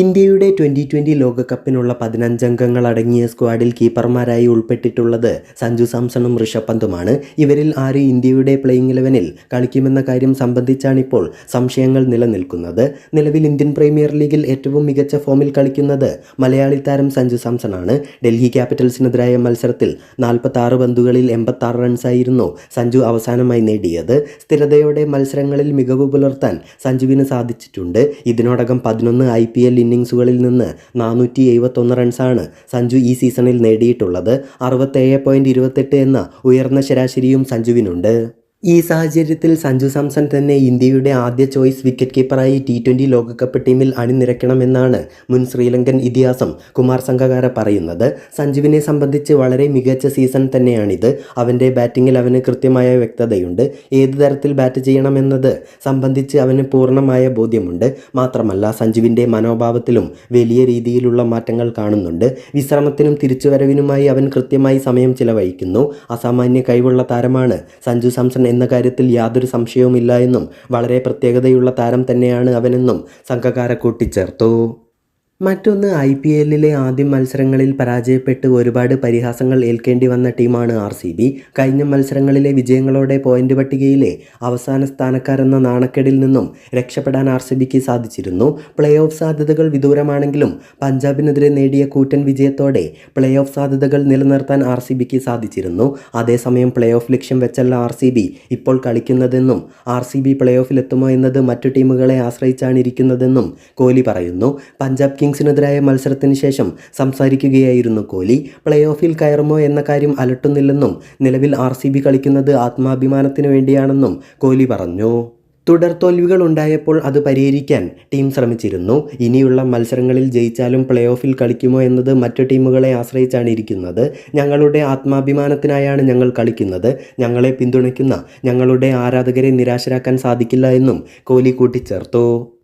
ഇന്ത്യയുടെ twenty twenty ലോകകപ്പിനുള്ള പതിനഞ്ചംഗങ്ങൾ അടങ്ങിയ സ്ക്വാഡിൽ കീപ്പർമാരായി ഉൾപ്പെട്ടിട്ടുള്ളത് സഞ്ജു സാംസണും ഋഷഭ് പന്തുമാണ്. ഇവരിൽ ആര് ഇന്ത്യയുടെ പ്ലേയിങ് ഇലവനിൽ കളിക്കുമെന്ന കാര്യം സംബന്ധിച്ചാണിപ്പോൾ സംശയങ്ങൾ നിലനിൽക്കുന്നത്. നിലവിൽ ഇന്ത്യൻ പ്രീമിയർ ലീഗിൽ ഏറ്റവും മികച്ച ഫോമിൽ കളിക്കുന്നത് മലയാളി താരം സഞ്ജു സാംസണാണ്. ഡൽഹി ക്യാപിറ്റൽസിനെതിരായ മത്സരത്തിൽ നാൽപ്പത്തി ആറ് പന്തുകളിൽ എൺപത്തി ആറ് റൺസായിരുന്നു സഞ്ജു അവസാനമായി നേടിയത്. സ്ഥിരതയോടെ മത്സരങ്ങളിൽ മികവ് പുലർത്താൻ സഞ്ജുവിന് സാധിച്ചിട്ടുണ്ട്. ഇതിനോടകം പതിനൊന്ന് ഐ പി ഇന്നിങ്സുകളിൽ നിന്ന് നാനൂറ്റി എഴുപത്തൊന്ന് റൺസാണ് സഞ്ജു ഈ സീസണിൽ നേടിയിട്ടുള്ളത്. അറുപത്തേഴ് പോയിന്റ് ഇരുപത്തെട്ട് എന്ന ഉയർന്ന ശരാശരിയും സഞ്ജുവിനുണ്ട്. ഈ സാഹചര്യത്തിൽ സഞ്ജു സാംസൺ തന്നെ ഇന്ത്യയുടെ ആദ്യ ചോയ്സ് വിക്കറ്റ് കീപ്പറായി ടി ട്വന്റി ലോകകപ്പ് ടീമിൽ അണിനിരക്കണമെന്നാണ് മുൻ ശ്രീലങ്കൻ ഇതിഹാസം കുമാർ സംഘകാര പറയുന്നത്. സഞ്ജുവിനെ സംബന്ധിച്ച് വളരെ മികച്ച സീസൺ തന്നെയാണിത്. അവന്റെ ബാറ്റിങ്ങിൽ അവന് കൃത്യമായ വ്യക്തതയുണ്ട്. ഏത് തരത്തിൽ ബാറ്റ് ചെയ്യണമെന്നത് സംബന്ധിച്ച് അവന് പൂർണമായ ബോധ്യമുണ്ട്. മാത്രമല്ല സഞ്ജുവിന്റെ മനോഭാവത്തിലും വലിയ രീതിയിലുള്ള മാറ്റങ്ങൾ കാണുന്നുണ്ട്. വിശ്രമത്തിനും തിരിച്ചുവരവിനുമായി അവൻ കൃത്യമായി സമയം ചിലവഴിക്കുന്നു. അസാമാന്യ കഴിവുള്ള താരമാണ് സഞ്ജു സാംസൺ എന്ന കാര്യത്തിൽ യാതൊരു സംശയവുമില്ല എന്നും വളരെ പ്രത്യേകതയുള്ള താരം തന്നെയാണ് അവനെന്നും സംഘകാര കൂട്ടിച്ചേർത്തു. മറ്റൊന്ന് ഐ പി എല്ലിലെ ആദ്യ മത്സരങ്ങളിൽ പരാജയപ്പെട്ട് ഒരുപാട് പരിഹാസങ്ങൾ ഏൽക്കേണ്ടി വന്ന ടീമാണ് ആർ സി ബി. കഴിഞ്ഞ മത്സരങ്ങളിലെ വിജയങ്ങളോടെ പോയിന്റ് പട്ടികയിലെ അവസാന സ്ഥാനക്കാരെന്ന നാണക്കേടിൽ നിന്നും രക്ഷപ്പെടാൻ ആർ സി ബിക്ക് സാധിച്ചിരുന്നു. പ്ലേ ഓഫ് സാധ്യതകൾ വിദൂരമാണെങ്കിലും പഞ്ചാബിനെതിരെ നേടിയ കൂറ്റൻ വിജയത്തോടെ പ്ലേ ഓഫ് സാധ്യതകൾ നിലനിർത്താൻ ആർ സി ബിക്ക് സാധിച്ചിരുന്നു. അതേസമയം പ്ലേ ഓഫ് ലക്ഷ്യം വെച്ചല്ല ആർ സി ബി ഇപ്പോൾ കളിക്കുന്നതെന്നും ആർ സി ബി പ്ലേ ഓഫിലെത്തുമോ എന്നത് മറ്റു ടീമുകളെ ആശ്രയിച്ചാണ് ഇരിക്കുന്നതെന്നും കോഹ്ലി പറയുന്നു. പഞ്ചാബ് കിങ്സിനെതിരായ മത്സരത്തിന് ശേഷം സംസാരിക്കുകയായിരുന്നു കോഹ്ലി. പ്ലേ ഓഫിൽ കയറുമോ എന്ന കാര്യം അലട്ടുന്നില്ലെന്നും നിലവിൽ ആർ കളിക്കുന്നത് ആത്മാഭിമാനത്തിന് വേണ്ടിയാണെന്നും കോഹ്ലി പറഞ്ഞു. തുടർ തോൽവികൾ ഉണ്ടായപ്പോൾ അത് പരിഹരിക്കാൻ ടീം ശ്രമിച്ചിരുന്നു. ഇനിയുള്ള മത്സരങ്ങളിൽ ജയിച്ചാലും പ്ലേ ഓഫിൽ കളിക്കുമോ എന്നത് മറ്റു ടീമുകളെ ആശ്രയിച്ചാണ് ഇരിക്കുന്നത്. ഞങ്ങളുടെ ആത്മാഭിമാനത്തിനായാണ് ഞങ്ങൾ കളിക്കുന്നത്. ഞങ്ങളെ പിന്തുണയ്ക്കുന്ന ഞങ്ങളുടെ ആരാധകരെ നിരാശരാക്കാൻ സാധിക്കില്ല എന്നും കോഹ്ലി കൂട്ടിച്ചേർത്തു.